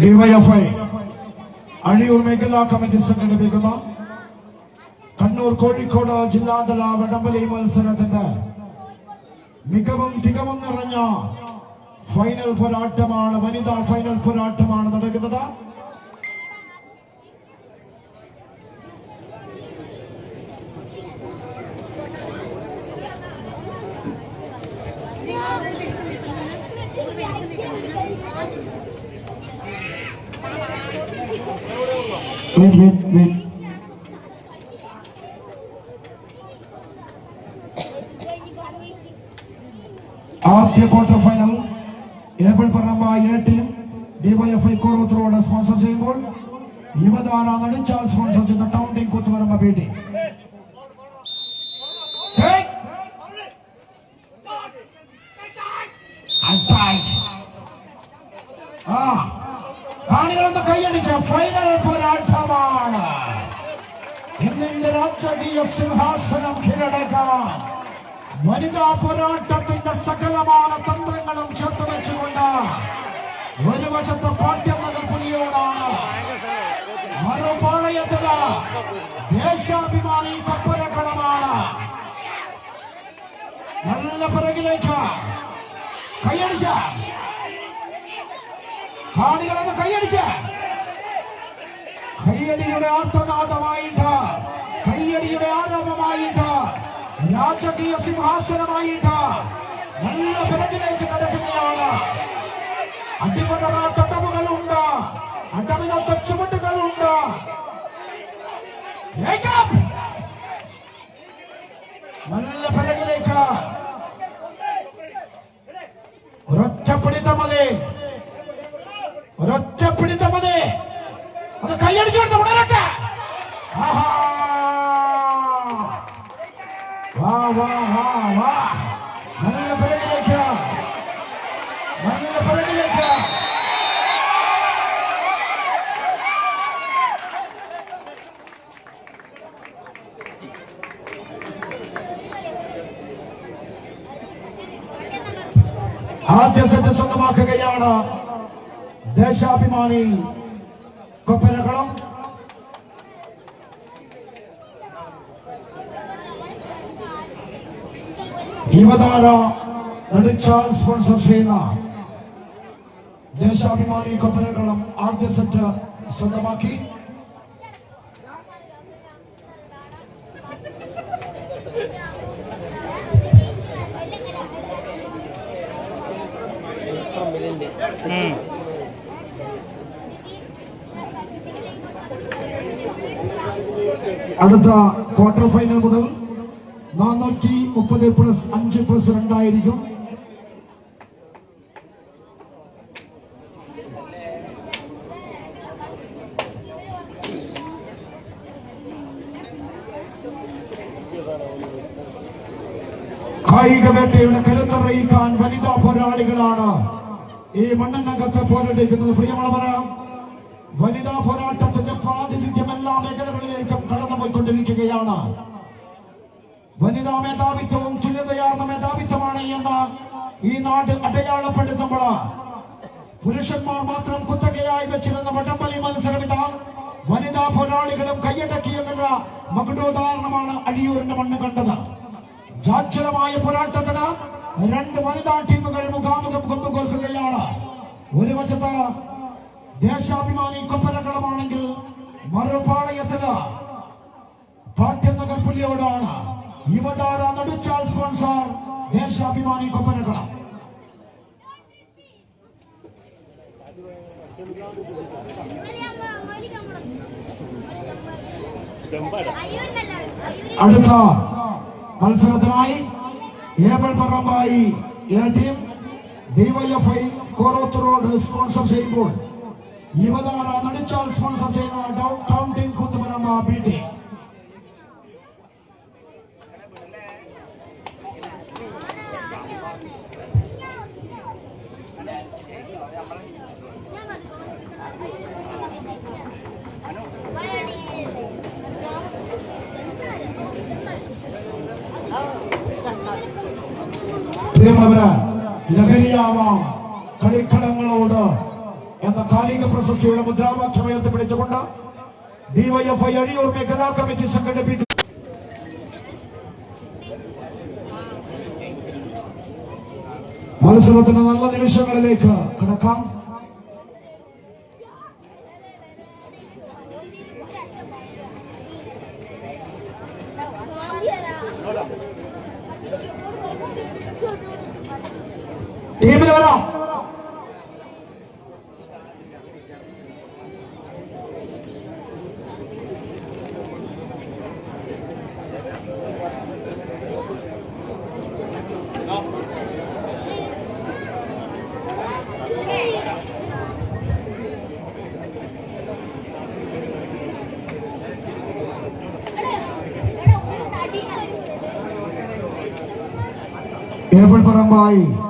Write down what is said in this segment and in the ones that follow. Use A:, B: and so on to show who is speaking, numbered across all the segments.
A: DYFI Azhiyur മേഖലാ committee സംഘടിപ്പിക്കുന്ന കണ്ണൂർ കോഴിക്കോട് ജില്ലാതല വടംവലി മത്സരത്തിന്റെ മികവും തികവും നിറഞ്ഞ ഫൈനൽ പോരാട്ടമാണ് വനിതാ ഫൈനൽ പോരാട്ടമാണ് നടക്കുന്നത്. Wait, wait, wait. ആദ്യ ക്വാർട്ടർ ഫൈനൽ ഏബിൾ പറമ്പ എ ടീം ഡിവൈഎഫ്ഐ കോറോത്രോട് സ്പോൺസർ ചെയ്യുമ്പോൾ യുവതാര നടിച്ചാൽ സ്പോൺസർ ചെയ്യുന്ന town team Koothuparamba B team Hey! Untied. ആ കാണികളൊന്ന് കൈയടിച്ച ഫൈനൽ പോരാട്ടമാണ് ഇന്നിന്റെ രാജകീയ സിംഹാസനം കീഴടക്കാൻ വനിതാ പോരാട്ടത്തിന്റെ സകലമായ തന്ത്രങ്ങളും ചേർത്ത് വെച്ചുകൊണ്ട് ഒരു വശത്ത് പാട്യനഗർ പുലിയോടാണ്. മറുപാളയത്തിൽ ദേശാഭിമാനി കപ്പരക്കളമാണ് നല്ല പിറകിലേക്ക്. കൈയടിച്ച. കാണികളെന്ന് കൈയടിച്ച. കൈയടിയുടെ ആർത്തനാദമായിട്ട് കയ്യടിയുടെ ആരവമായിട്ട് രാജകീയ സിംഹാസനമായിട്ട് നല്ല പിറകിലേക്ക് നടക്കുകയാണ് അടിപൊളി തടവുകളുണ്ട് അടവിനൊത്ത ചുവടുകളുണ്ട്! നല്ല പിറകിലേക്ക് ഒരൊറ്റ പിടിത്തം മതി. ഒരൊറ്റ പിടിത്തം മതി. അത് കൈയടിച്ചുകൊണ്ട് ഉണരട്ടെ. ആഹാ. വാ വാ വാ വാ നല്ല പിറകിലേക്ക് നല്ല പിറകിലേക്ക് ആദ്യ സെറ്റ് സ്വന്തമാക്കുകയാണ് ദേശാഭിമാനി കൊപ്പരകളം യുവതാര നടിച്ചാൽ സ്പോൺസർ ചെയ്യുന്ന ദേശാഭിമാനി കൊപ്പരകളം ആദ്യ സെറ്റ് സ്വന്തമാക്കി. അടുത്ത ക്വാർട്ടർ ഫൈനൽ മുതൽ നാനൂറ്റി മുപ്പത് പ്ലസ് അഞ്ച് പ്ലസ് രണ്ടായിരിക്കും. കായിക വേട്ടയുടെ കരുത്തറിയിക്കാൻ വനിതാ പോരാളികളാണ് ഈ മണ്ണെണ്ണകത്ത് പോരടിക്കുന്നത് പ്രിയമുള്ളവര വനിതാ പോരാട്ടത്തിന്റെ പ്രാതിനിധ്യം എല്ലാ മേഖലകളിലേക്കും കടന്നുപോയിക്കൊണ്ടിരിക്കുകയാണ്. വനിതാ മേധാവിത്വവും തുല്യതയാർന്ന മേധാവിത്വമാണ് എന്ന് ഈ നാട് അടയാളപ്പെടുത്തുമ്പോൾ പുരുഷന്മാർ മാത്രം കുത്തകയായി വെച്ചിരുന്ന വടംവലി മത്സരം ഇതാ. വനിതാ പോരാളികളും കൈയടക്കിയെന്നുള്ള മകുടോദാഹരണമാണ് അഴിയൂരിന്റെ മണ്ണ് കണ്ടത്. ജാജ്വലമായ പോരാട്ടത്തിന് രണ്ട് വനിതാ ടീമുകൾ മുഖാമുഖം കൊണ്ടുകോർക്കുകയാണ് ഒരു വശത്ത് ദേശാഭിമാനി കൊപ്പരകളമാണെങ്കിൽ മറുപാളയത്തിൽ പാട്യനഗർ പുലിയോടാണ്. യുവതാര നടുച്ചാൽ സ്പോൺസർ ദേശാഭിമാനി കൊപ്പരകളം അടുത്ത മത്സരത്തിനായി able Parambayi A team DYFI Koroth road sponsor ചെയ്യുമ്പോൾ യുവതാര നടിച്ചാൽ സ്പോൺസർ ചെയ്യുന്ന down town team Koothuparamba B team. പ്രിയമുള്ളവര് ലഹരിയാവാം കളിക്കളങ്ങളോട് എന്ന കാലിക പ്രസക്തിയുടെ മുദ്രാവാക്യം ഉയർത്തിപ്പിടിച്ചുകൊണ്ട് ഡിവൈഎഫ്ഐ അഴിയൂർ മേഖലാ കമ്മിറ്റി സംഘടിപ്പിക്കുന്നു. മത്സരത്തിന്റെ നല്ല നിമിഷങ്ങളിലേക്ക് കിടക്കാം. ഏബിൾ Parambayi A team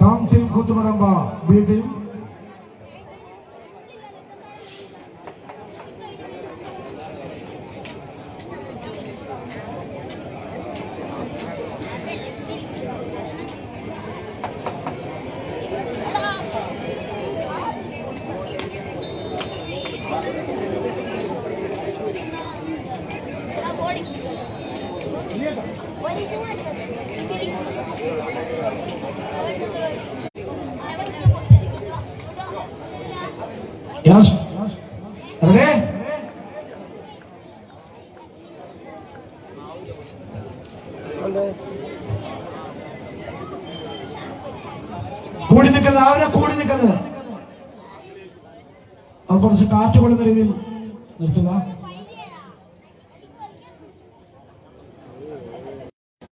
A: town team Kuthuparamba B team കൂടി നിൽക്കുന്നത് അവരെ കൂടി നിൽക്കുന്നത് അവർ കുറച്ച് കാറ്റ് കൊള്ളുന്ന രീതിയിൽ നിർത്തുക.